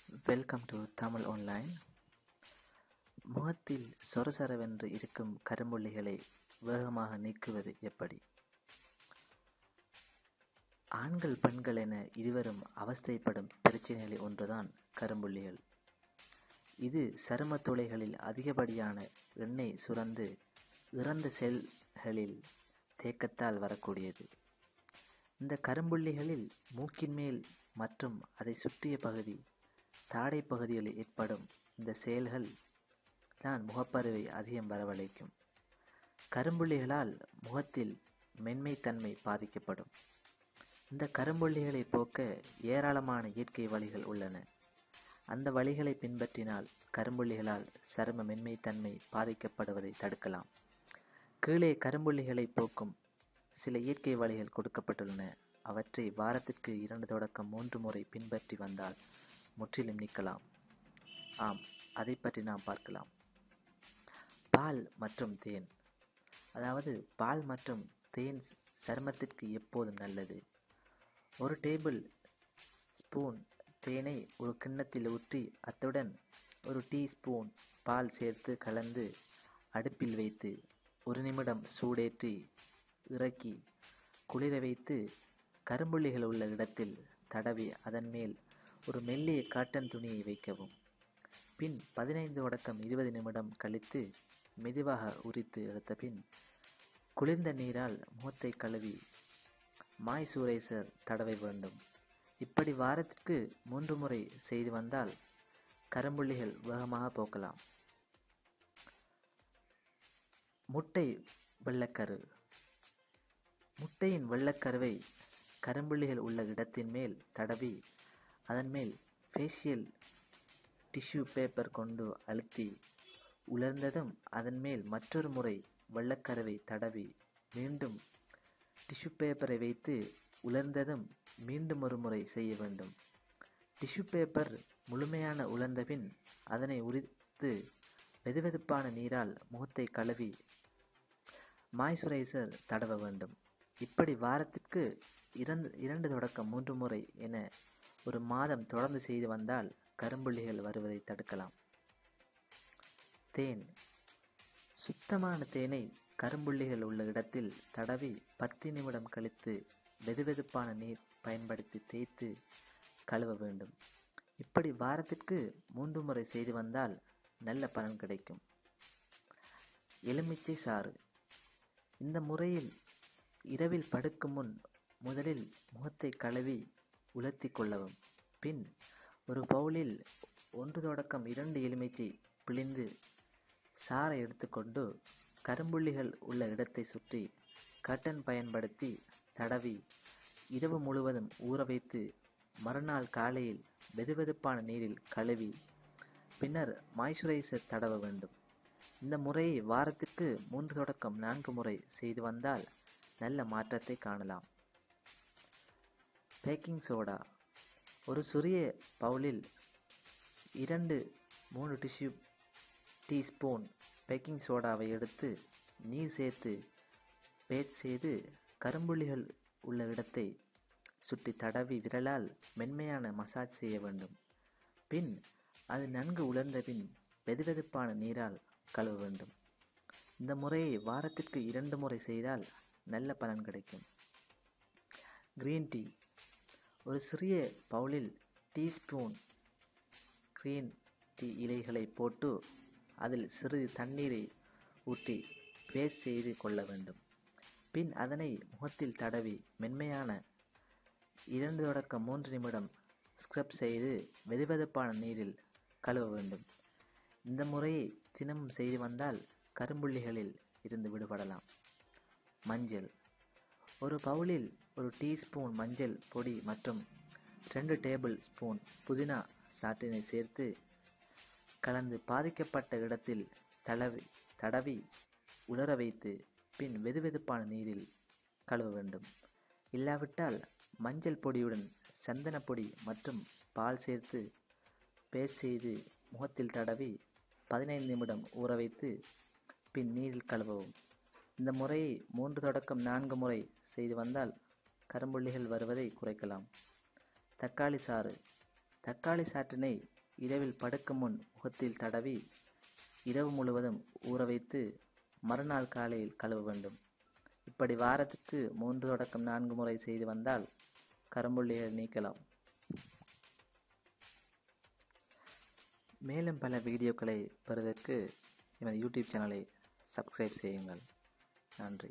Welcome to Tamil online முகத்தில் சொரசரவென்று இருக்கும் கரும்புள்ளிகளை வேகமாக நீக்குவது எப்படி? ஆண்கள் பெண்கள் என இருவரும் அவஸ்தைப்படும் பிரச்சனைகளில் ஒன்றுதான் கரும்புள்ளிகள். இது சரும துளைகளில் அதிகப்படியான எண்ணெய் சுரந்து இறந்த செல்களில் தேக்கத்தால் வரக்கூடியது. இந்த கரும்புள்ளிகளில் மூக்கின் மேல் மற்றும் அதை சுற்றிய பகுதி தாடை பகுதியில் ஏற்படும் இந்த செயல்கள் தான் முகப்பருவை அதிகம் வரவழைக்கும். கரும்புள்ளிகளால் முகத்தில் மென்மைத்தன்மை பாதிக்கப்படும். இந்த கரும்புள்ளிகளை போக்க ஏராளமான இயற்கை வழிகள் உள்ளன. அந்த வழிகளை பின்பற்றினால் கரும்புள்ளிகளால் சரும மென்மைத்தன்மை பாதிக்கப்படுவதை தடுக்கலாம். கீழே கரும்புள்ளிகளை போக்கும் சில இயற்கை வழிகள் கொடுக்கப்பட்டுள்ளன. அவற்றை வாரத்திற்கு இரண்டு தொடக்கம் மூன்று முறை பின்பற்றி வந்தால் முற்றிலும் நீக்கலாம். ஆம் அதை பற்றி நாம் பார்க்கலாம். பால் மற்றும் தேன். அதாவது பால் மற்றும் தேன் சருமத்திற்கு எப்போதும் நல்லது. ஒரு டேபிள் ஸ்பூன் தேனை ஒரு கிண்ணத்தில் ஊற்றி அத்துடன் ஒரு டீஸ்பூன் பால் சேர்த்து கலந்து அடுப்பில் வைத்து ஒரு நிமிடம் சூடேற்றி இறக்கி குளிர வைத்து கரும்புள்ளிகள் உள்ள இடத்தில் தடவி அதன் மேல் ஒரு மெல்லிய காட்டன் துணியை வைக்கவும். பின் பதினைந்து வடக்கம் இருபது நிமிடம் கழித்து மெதுவாக உரித்து எடுத்த பின் குளிர்ந்த நீரால் முகத்தை கழுவி மாய் சூரேசர் தடவை வேண்டும். இப்படி வாரத்திற்கு மூன்று முறை செய்து வந்தால் கரும்புள்ளிகள் வேகமாக போக்கலாம். முட்டை வெள்ளக்கரு. முட்டையின் வெள்ளக்கருவை கரும்புள்ளிகள் உள்ள இடத்தின் மேல் தடவி அதன்மேல் ஃபேஷியல் டிஷ்யூ பேப்பர் கொண்டு அழுத்தி உலர்ந்ததும் அதன்மேல் மற்றொரு முறை வெள்ளக்கருவை தடவி மீண்டும் டிஷ்யூ பேப்பரை வைத்து உலர்ந்ததும் மீண்டும் ஒரு முறை செய்ய வேண்டும். டிஷ்யூ பேப்பர் முழுமையான உலர்ந்தபின் அதனை உரித்து வெதுவெதுப்பான நீரால் முகத்தை கழுவி மாய்ஸ்சரைசர் தடவ வேண்டும். இப்படி வாரத்திற்கு இரண்டு இரண்டு தொடக்கம் மூன்று முறை என ஒரு மாதம் தொடர்ந்து செய்து வந்தால் கரும்புள்ளிகள் வருவதை தடுக்கலாம். தேன். சுத்தமான தேனை கரும்புள்ளிகள் உள்ள இடத்தில் தடவி பத்து நிமிடம் கழித்து வெதுவெதுப்பான நீர் பயன்படுத்தி தேய்த்து கழுவ வேண்டும். இப்படி வாரத்திற்கு மூன்று முறை செய்து வந்தால் நல்ல பலன் கிடைக்கும். எலுமிச்சை சாறு. இந்த முறையில் இரவில் படுக்கும் முன் முதலில் முகத்தை கழுவி உலர்த்தி கொள்ளவும். பின் ஒரு பவுலில் ஒன்று தொடக்கம் இரண்டு எலுமிச்சை பிழிந்து சாறை எடுத்துக்கொண்டு கரும்புள்ளிகள் உள்ள இடத்தை சுற்றி கட்டன் பயன்படுத்தி தடவி இரவு முழுவதும் ஊற வைத்து மறுநாள் காலையில் வெதுவெதுப்பான நீரில் கழுவி பின்னர் மாய்ஸ்சரைசர் தடவ வேண்டும். இந்த முறையை வாரத்திற்கு மூன்று தொடக்கம் நான்கு முறை செய்து வந்தால் நல்ல மாற்றத்தை காணலாம். பேக்கிங் சோடா ஒரு சிறிய பவுலில் இரண்டு மூணு டிஷ்யூ டீஸ்பூன் பேக்கிங் சோடாவை எடுத்து நீர் சேர்த்து பேக் செய்து கரும்புள்ளிகள் உள்ள இடத்தை சுற்றி தடவி விரலால் மென்மையான மசாஜ் செய்ய வேண்டும். பின் அது நன்கு உலர்ந்த பின் வெதுவெதுப்பான நீரால் கழுவ வேண்டும். இந்த முறையை வாரத்திற்கு இரண்டு முறை செய்தால் நல்ல பலன் கிடைக்கும். கிரீன் டீ ஒரு சிறிய பவுலில் டீஸ்பூன் க்ரீன் டீ இலைகளை போட்டு அதில் சிறிது தண்ணீரை ஊற்றி பேஸ்ட் செய்து கொள்ள வேண்டும். பின் அதனை முகத்தில் தடவி மென்மையான இரண்டு தொடக்கம் மூன்று நிமிடம் ஸ்க்ரப் செய்து வெதுவெதுப்பான நீரில் கழுவ வேண்டும். இந்த முறையை தினமும் செய்து வந்தால் கரும்புள்ளிகளில் இருந்து விடுபடலாம். மஞ்சள். ஒரு பவுலில் ஒரு டீஸ்பூன் மஞ்சள் பொடி மற்றும் ரெண்டு டேபிள் ஸ்பூன் புதினா சாற்றினை சேர்த்து கலந்து பாதிக்கப்பட்ட இடத்தில் தடவி தடவி உலர வைத்து பின் வெதுவெதுப்பான நீரில் கழுவ வேண்டும். இல்லாவிட்டால் மஞ்சள் பொடியுடன் சந்தன பொடி மற்றும் பால் சேர்த்து பேஸ்ட் செய்து முகத்தில் தடவி பதினைந்து நிமிடம் ஊற வைத்து பின் நீரில் கழுவவும். இந்த முறையை மூன்று தொடக்கம் நான்கு முறை செய்து வந்தால் கரும்புள்ளிகள் வருவதை குறைக்கலாம். தக்காளி சாறு. தக்காளி சாற்றினை இரவில் படுக்கும் முன் முகத்தில் தடவி இரவு முழுவதும் ஊற வைத்து மறுநாள் காலையில் கழுவ வேண்டும். இப்படி வாரத்துக்கு மூன்று தொடக்கம் நான்கு முறை செய்து வந்தால் கரும்புள்ளிகள் நீக்கலாம். மேலும் பல வீடியோக்களை பெறுவதற்கு எனது யூடியூப் சேனலை சப்ஸ்கிரைப் செய்யுங்கள். நன்றி.